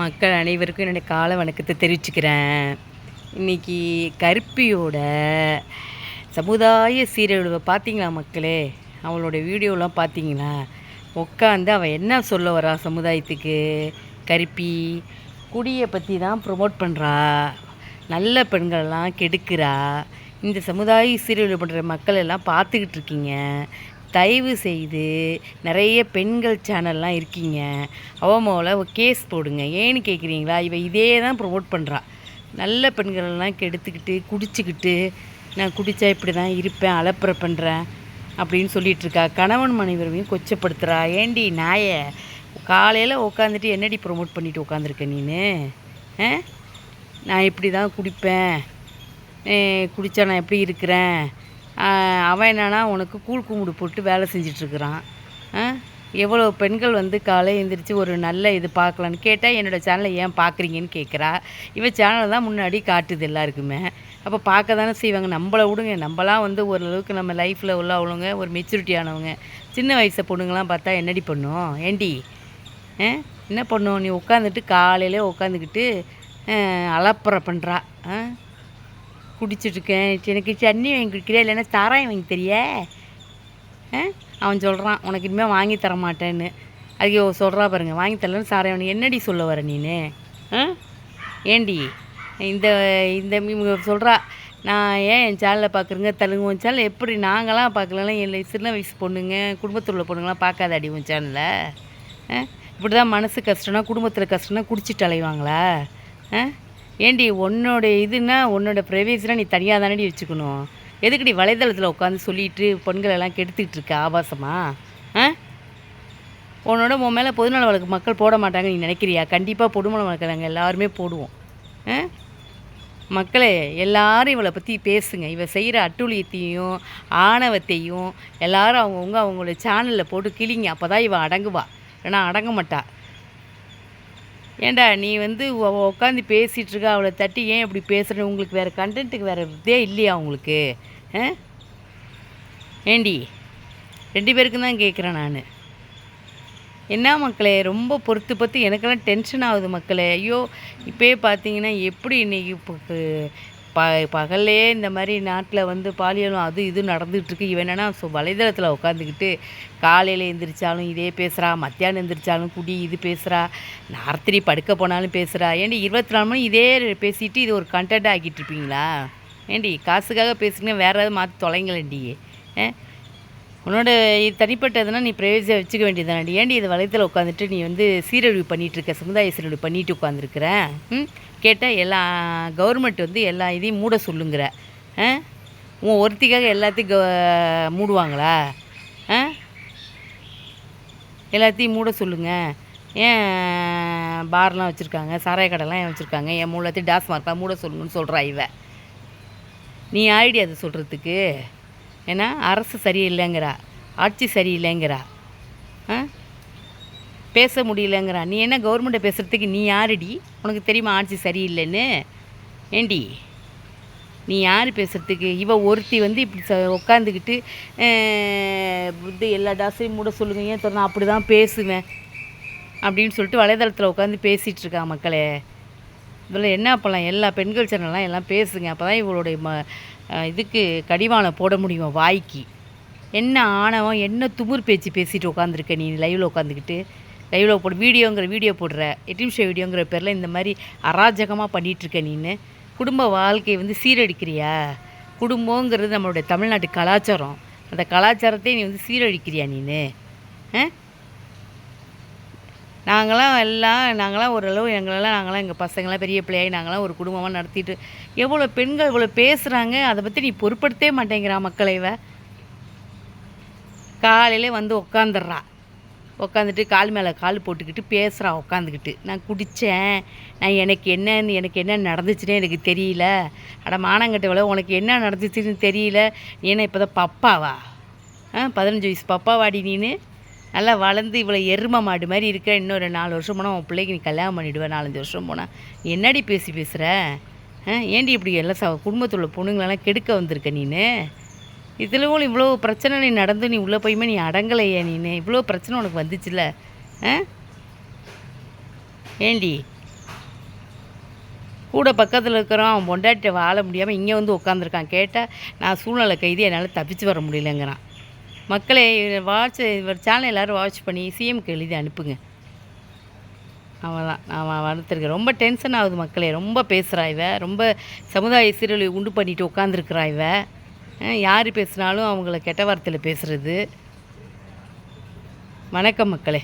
மக்கள் அனைவருக்கும் என்னுடைய கால வணக்கத்தை தெரிவிச்சுக்கிறேன். இன்னைக்கு கருப்பியோட சமுதாய சீரழிவை பார்த்தீங்களா மக்களே? அவளோட வீடியோலாம் பார்த்தீங்களா? உட்காந்து அவள் என்ன சொல்ல வரா சமுதாயத்துக்கு? கருப்பி குடியை பற்றி தான் ப்ரொமோட் பண்ணுறா நல்ல பெண்களெல்லாம் கெடுக்கிறா. இந்த சமுதாய சீரழிவு பண்ணுற மக்கள் எல்லாம் பார்த்துக்கிட்டு இருக்கீங்க. தயவு செய்து நிறைய பெண்கள் சேனல்லாம் இருக்கீங்க. அவமாவில் கேஸ் போடுங்க. ஏன்னு கேட்குறீங்களா இவ இதே தான் ப்ரொமோட் பண்ணுறா நல்ல பெண்களெல்லாம் கெடுத்துக்கிட்டு குடிச்சிக்கிட்டு நான் குடித்தா இப்படி தான் இருப்பேன் அலப்புற பண்ணுறேன் அப்படின்னு சொல்லிகிட்ருக்கா இருக்கா கணவன் மனைவரையும் கொச்சப்படுத்துகிறா ஏண்டி நாய காலையில் உட்காந்துட்டு என்னடி ப்ரொமோட் பண்ணிட்டு உட்காந்துருக்க நீனு? ஆ? நான் இப்படி தான் குடிப்பேன் குடித்தா நான் எப்படி இருக்கிறேன்? அவன் என்னன்னா உனக்கு கூழ் கும்பிடு போட்டு வேலை செஞ்சிட்ருக்குறான். எவ்வளோ பெண்கள் வந்து காலை எழுந்திரிச்சு ஒரு நல்ல இது பார்க்கலான்னு கேட்டால் என்னோடய சேனலை ஏன் பார்க்குறீங்கன்னு கேட்குறா. இவன் சேனலை தான் முன்னாடி காட்டுது எல்லாருக்குமே. அப்போ பார்க்க தானே செய்வாங்க. நம்மளை விடுங்க. நம்மளாம் வந்து ஓரளவுக்கு நம்ம லைஃப்பில் உள்ளவங்க ஒரு மெச்சூரிட்டியானவங்க சின்ன வயசு பொண்ணுங்களாம் பார்த்தா என்னடி பண்ணும்? ஏண்டி? ஆ? என்ன பண்ணும்? நீ உட்காந்துட்டு காலையிலே உட்காந்துக்கிட்டு அலப்பறை பண்ணுறா ஆ குடிச்சிட்ருக்கேன் எனக்கு தண்ணி வாங்கி குடிக்கிறியா? இல்லைன்னா சாராயம் வாங்கி தெரிய? அவன் சொல்கிறான் உனக்கு இனிமேல் வாங்கி தர மாட்டேன்னு. அதுக்கு சொல்கிறா பாருங்க வாங்கி தரலன்னு சாராயம் என்னடி சொல்ல வர நீனு? ஆ? ஏண்டி இந்த இந்த சொல்கிறா நான் ஏன் என் சேனலில் பார்க்குறேங்க தெலுங்கு உன் சேனல் எப்படி நாங்களாம் பார்க்கலாம் இல்லை சின்ன வயசு பொண்ணுங்க குடும்பத்தில் உள்ள பொண்ணுங்களாம் பார்க்காதாடி உன் சேனலில் இப்படி தான் மனசு கஷ்டம்னா குடும்பத்தில் கஷ்டம்னா குடிச்சிட்டு அலைவாங்களா? ஆ? ஏண்டி உன்னோட இதுனா உன்னோட ப்ரைவேசினா நீ தனியாக தானடி வச்சுக்கணும். எதுக்குடி வலைதளத்தில் உட்காந்து சொல்லிட்டு பெண்கள் எல்லாம் கெடுத்துக்கிட்டு இருக்க ஆபாசமாக ஆ? உன்னோட உன் மேலே பொதுநல வழக்கு மக்கள் போட மாட்டாங்க நீ நினைக்கிறியா? கண்டிப்பாக பொதுநல வழக்கு நாங்கள் எல்லாருமே போடுவோம். ஆ? மக்களே எல்லாரும் இவளை பற்றி பேசுங்க. இவ செய்கிற அட்டூழியத்தையும் ஆணவத்தையும் எல்லாரும் அவங்கவுங்க அவங்களோட சேனலில் போட்டு கிளிங்க அப்போ தான் இவள் அடங்குவா. ஏன்னா அடங்க மாட்டாள் ஏண்டா நீ வந்து உட்காந்து பேசிகிட்டு இருக்க அவளை தட்டி ஏன் இப்படி பேசுகிற உங்களுக்கு வேறு கண்டென்ட்டுக்கு வேறு இதே இல்லையா உங்களுக்கு? ஆ? ஏண்டி? ரெண்டு பேருக்கும் தான் கேட்குறேன் நான். என்ன மக்களே ரொம்ப பொறுத்து பொறுத்து எனக்கெல்லாம் டென்ஷன் ஆகுது மக்களே. ஐயோ இப்போயே பார்த்தீங்கன்னா எப்படி இன்றைக்கி இப்போ ப பகல்லே இந்த மாதிரி நாட்டில் வந்து பாலியலும் அது இது நடந்துகிட்ருக்கு. இவன் என்னென்னா ஸோ வலைதளத்தில் உட்காந்துக்கிட்டு காலையில் எந்திரிச்சாலும் இதே பேசுகிறா மத்தியானம் எந்திரிச்சாலும் குடி இது பேசுகிறா ராத்திரி படுக்க போனாலும் பேசுகிறா ஏண்டி இருபத்தி நாலு மணி இதே பேசிட்டு இது ஒரு கண்டென்ட் ஆக்கிட்டு இருப்பீங்களா? ஏண்டி காசுக்காக பேசுனீங்கன்னா வேறு ஏதாவது மாற்றி தொலைங்களேண்டி ஆ உன்னோட இது தனிப்பட்டதுன்னா நீ ப்ரைவேசியாக வச்சுக்க வேண்டியதானடி ஏன்டி இது வளையத்தில் உட்காந்துட்டு நீ வந்து சீரழிவு பண்ணிகிட்டு இருக்க சமுதாய சீரழிவு பண்ணிட்டு உட்காந்துருக்குற ம்? கேட்டால் எல்லா கவர்மெண்ட் வந்து எல்லா இதையும் மூட சொல்லுங்கிற. ஆ? உன் ஒருத்திக்காக எல்லாத்தையும் க மூடுவாங்களா? ஆ? எல்லாத்தையும் மூட சொல்லுங்கள் ஏன் பார்லாம் வச்சுருக்காங்க? சாராய கடைலாம் ஏன் வச்சுருக்காங்க? என் மூலத்தையும் டாஸ்மார்க்லாம் மூட சொல்லுங்கன்னு சொல்கிறா இவ. நீ ஆயிடி அதை சொல்கிறதுக்கு ஏன்னா அரசு சரியில்லைங்கிறா ஆட்சி சரியில்லைங்கிறா. ஆ? பேச முடியலங்கிறா. நீ என்ன கவர்மெண்ட்டை பேசுகிறதுக்கு நீ யாருடி? உனக்கு தெரியுமா ஆட்சி சரியில்லைன்னு? ஏண்டி? நீ யார் பேசுகிறதுக்கு இவ ஒருத்தி வந்து இப்படி ச உட்காந்துக்கிட்டு இது எல்லா டாஸையும் மூட சொல்லுங்க ஏன் தரணும் அப்படி தான் பேசுவேன். அப்படின்னு சொல்லிட்டு வலைதளத்தில் உட்காந்து பேசிகிட்டு இருக்கா மக்களே. இதில் என்ன பண்ணலாம்? எல்லா பெண்கள் சேனல்லாம் எல்லாம் பேசுங்க. அப்போ தான் இவளுடைய ம இதுக்கு கடிவாளம் போட முடியும் வாய்க்கு? என்ன ஆணவம் என்ன துமுர் பேச்சு பேசிட்டு உட்காந்துருக்க நீ லைவில் உட்காந்துக்கிட்டு லைவில் போடு வீடியோங்கிற வீடியோ போடுற எட்டு வீடியோங்கிற பேரில் இந்த மாதிரி அராஜகமாக பண்ணிகிட்ருக்க நீனு? குடும்ப வாழ்க்கையை வந்து சீரழிக்கிறியா? குடும்பங்கிறது நம்மளுடைய தமிழ்நாட்டு கலாச்சாரம். அந்த கலாச்சாரத்தை நீ வந்து சீரழிக்கிறியா நீனு? ஆ நாங்களாம் எல்லாம் நாங்களாம் ஓரளவு எங்களெல்லாம் நாங்களாம் எங்கள் பசங்களாம் பெரிய பிள்ளையாகி நாங்களாம் ஒரு குடும்பமாக நடத்திட்டு எவ்வளோ பெண்கள் இவ்வளோ பேசுகிறாங்க அதை பற்றி நீ பொருட்படுத்தவே மாட்டேங்கிறா மக்களை இவ. காலையிலே வந்து உக்காந்துடுறா. உட்காந்துட்டு கால் மேலே கால் போட்டுக்கிட்டு பேசுகிறா உட்காந்துக்கிட்டு நான் குடித்தேன் நான் எனக்கு என்னன்னு எனக்கு என்ன நடந்துச்சுன்னே எனக்கு தெரியல. அட மானங்கட்டவளை உனக்கு என்ன நடந்துச்சுன்னு தெரியல. நீ என்ன இப்போ தான் பப்பாவா? ஆ பதினஞ்சு வயசு பப்பாவாடி நீனு? நல்லா வளர்ந்து இவ்வளோ எரும மாடு மாதிரி இருக்க இன்னொரு நாலு வருஷம் போனால் உன் பிள்ளைக்கு நீ கல்யாணம் பண்ணிவிடுவேன் நாலஞ்சு வருஷம் போனால் என்னடி பேசி பேசுகிற ஆ ஏண்டி இப்படி எல்லாம் ச குடும்பத்தில் உள்ள பொண்ணுங்களெல்லாம் கெடுக்க வந்திருக்க நீனு? இதுலவும் இவ்வளோ பிரச்சனை நீ நடந்து நீ உள்ளே போயுமே நீ அடங்கலையே நீனு. இவ்வளோ பிரச்சனை உனக்கு வந்துச்சுல்ல ஆ? ஏண்டி? கூட பக்கத்தில் இருக்கிறோம் அவன் பொண்டாட்டிட்ட வாழ முடியாமல் இங்கே வந்து உட்காந்துருக்கான் கேட்டால் நான் சூழ்நிலை கைதி என்னால் தப்பிச்சு வர முடியலங்கிறான். மக்களே வாட்ச் இவர் சேனல் எல்லோரும் வாட்ச் பண்ணி சிஎம்க்கு எழுதி அனுப்புங்க. அவன் அவன் வளர்த்துருக்கேன் ரொம்ப டென்ஷன் ஆகுது மக்களே. ரொம்ப பேசுகிறா இவ. ரொம்ப சமுதாய சீரழி உண்டு பண்ணிட்டு உட்காந்துருக்குறா இவ. யார் பேசினாலும் அவங்கள கெட்ட வார்த்தையில் பேசுகிறது வணக்கம் மக்களே.